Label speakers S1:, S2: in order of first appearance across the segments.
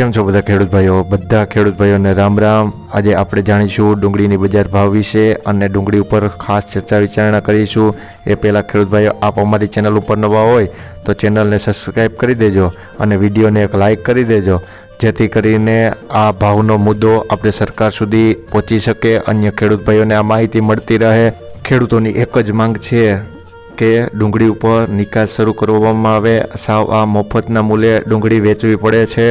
S1: કેમ છો બધા ખેડૂત ભાઈઓ? બધા ખેડૂત ભાઈઓને રામ રામ. આજે આપણે જાણીશું ડુંગળીની બજાર ભાવ વિશે અને ડુંગળી ઉપર ખાસ ચર્ચા વિચારણા કરીશું. એ પહેલાં ખેડૂત ભાઈઓ, આપ અમારી ચેનલ ઉપર નવા હોય તો ચેનલને સબસ્ક્રાઈબ કરી દેજો અને વિડીયોને એક લાઇક કરી દેજો. જેથી કરીને આ ભાવનો મુદ્દો આપણે સરકાર સુધી પહોંચી શકે, અન્ય ખેડૂત ભાઈઓને આ માહિતી મળતી રહે. ખેડૂતોની એક જ માંગ છે કે ડુંગળી ઉપર નિકાસ શરૂ કરવામાં આવે. સાવ આ મફતના મૂલ્યે ડુંગળી વેચવી પડે છે.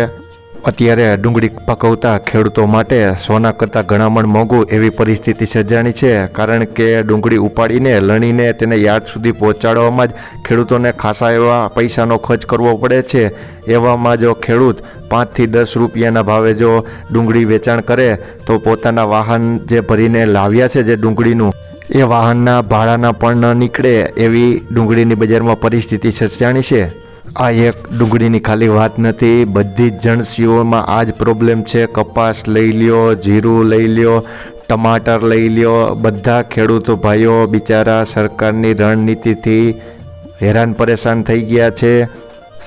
S1: અત્યારે ડુંગળી પકવતા ખેડૂતો માટે સોના કરતાં ઘણામણ મોંઘું એવી પરિસ્થિતિ સર્જાણી છે. કારણ કે ડુંગળી ઉપાડીને લણીને તેને યાર્ડ સુધી પહોંચાડવામાં જ ખેડૂતોને ખાસા એવા પૈસાનો ખર્ચ કરવો પડે છે. એવામાં જો ખેડૂત પાંચથી દસ રૂપિયાના ભાવે જો ડુંગળી વેચાણ કરે, તો પોતાના વાહન જે ભરીને લાવ્યા છે જે ડુંગળીનું, એ વાહનના ભાડાના પણ ન નીકળે એવી ડુંગળીની બજારમાં પરિસ્થિતિ સર્જાણી છે. આ એક ડુંગળીની ખાલી વાત નથી. બધી જ જણસીઓમાં આ જ પ્રોબ્લેમ છે. કપાસ લઈ લ્યો, જીરું લઈ લ્યો, ટમાટર લઈ લ્યો. બધા ખેડૂતો ભાઈઓ બિચારા સરકારની રણનીતિથી હેરાન પરેશાન થઈ ગયા છે.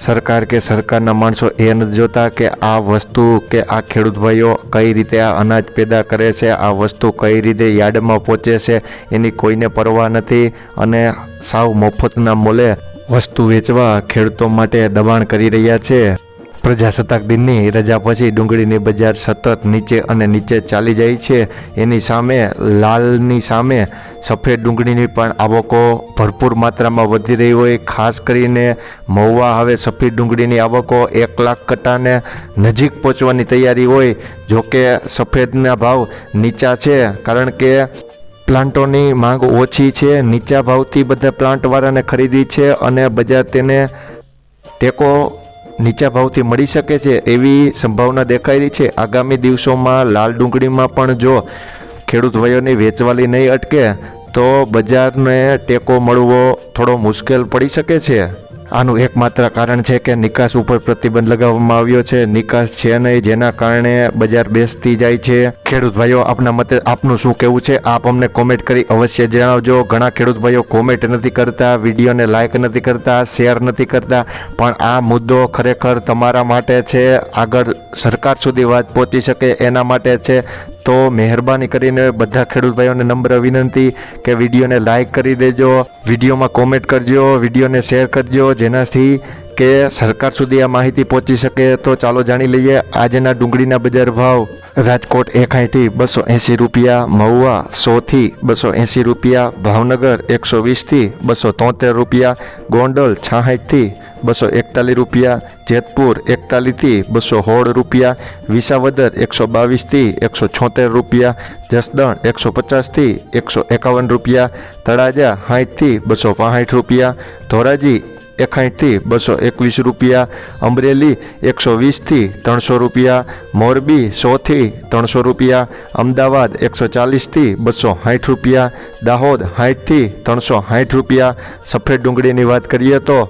S1: સરકાર કે સરકારના માણસો એ નથી જોતા કે આ વસ્તુ કે આ ખેડૂત ભાઈઓ કઈ રીતે આ અનાજ પેદા કરે છે, આ વસ્તુ કઈ રીતે યાર્ડમાં પહોંચે છે, એની કોઈને પરવા નથી. અને સાવ મફતના મોલે વસ્તુ વેચવા ખેડૂતો માટે દબાણ કરી રહ્યા છે. પ્રજાસત્તાક દિનની રજા પછી ડુંગળીની બજાર સતત નીચે અને નીચે ચાલી જાય છે. એની સામે, લાલની સામે સફેદ ડુંગળીની પણ આવકો ભરપૂર માત્રામાં વધી રહી હોય, ખાસ કરીને મહુવા હવે સફેદ ડુંગળીની આવકો એક લાખ કટાને નજીક પહોંચવાની તૈયારી હોય, જોકે સફેદના ભાવ નીચા છે, કારણ કે પ્લાન્ટોની માંગ ઓછી છે, નીચા ભાવથી બધા પ્લાન્ટવાળાને ખરીદી છે અને બજાર તેને ટેકો નીચા ભાવથી મળી શકે છે એવી સંભાવના દેખાઈ રહી છે. આગામી દિવસોમાં લાલ ડુંગળીમાં પણ જો ખેડૂત ભાઈઓની વેચવાલી નહીં અટકે, તો બજારને ટેકો મળવો થોડો મુશ્કેલ પડી શકે છે. આનું એકમાત્ર કારણ છે કે નિકાસ ઉપર પ્રતિબંધ લગાવવામાં આવ્યો છે. નિકાસ છે નહીં, જેના કારણે બજાર બેસતી જાય છે. ખેડૂત ભાઈઓ, આપના મતે આપનું શું કહેવું છે? આપ અમને કોમેન્ટ કરી અવશ્ય જણાવજો. ઘણા ખેડૂત ભાઈઓ કોમેન્ટ નથી કરતા, વિડીયોને લાઇક નથી કરતા શેર નથી કરતા. પણ આ મુદ્દો ખરેખર તમારા માટે છે. આગળ સરકાર સુધી વાત પહોંચી શકે એના માટે છે. તો મહેરબાની કરીને બધા ખેડૂત ભાઈઓને નમ્ર વિનંતી કે વિડીયોને લાઇક કરી દેજો, વિડીયોમાં કોમેન્ટ કરજો, વિડીયોને શેર કરજો, જેનાથી કે સરકાર સુધી આ માહિતી પહોંચી શકે. તો ચાલો જાણી લઈએ, આજના ડુંગળીના બજાર ભાવ. રાજકોટ એકાઈથી બસો એંસી રૂપિયા, મહુવા સોથી બસો એંસી રૂપિયા, ભાવનગર એકસો વીસથી બસો તોતેર રૂપિયા, ગોંડલ છાસઠથી બસો એકતાલીસ રૂપિયા, જેતપુર એકતાલીસથી બસો સોળ રૂપિયા, વિસાવદર એકસો બાવીસથી એકસો છોતેર રૂપિયા, જસદણ એકસો પચાસથી એકસો એકાવન રૂપિયા, તળાજા સાઠથી બસો પાંસઠ રૂપિયા, ધોરાજી એકાઠથી બસો એકવીસ રૂપિયા, અમરેલી એકસો વીસથી ત્રણસો રૂપિયા, મોરબી સોથી ત્રણસો રૂપિયા, અમદાવાદ એકસો ચાલીસથી બસો સાઠ રૂપિયા, દાહોદ સાઠથી ત્રણસો સાઠ રૂપિયા. સફેદ ડુંગળીની વાત કરીએ તો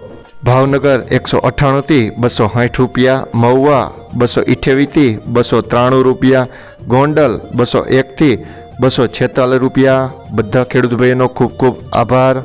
S1: ભાવનગર એકસો અઠ્ઠાણુંથી બસો સાઠ રૂપિયા, મહુવા બસો ઇઠ્યાવીસથી બસો ત્રાણું રૂપિયા, ગોંડલ બસો એકથી બસો છેતાલીસ રૂપિયા. બધા ખેડૂત ભાઈઓનો ખૂબ ખૂબ આભાર.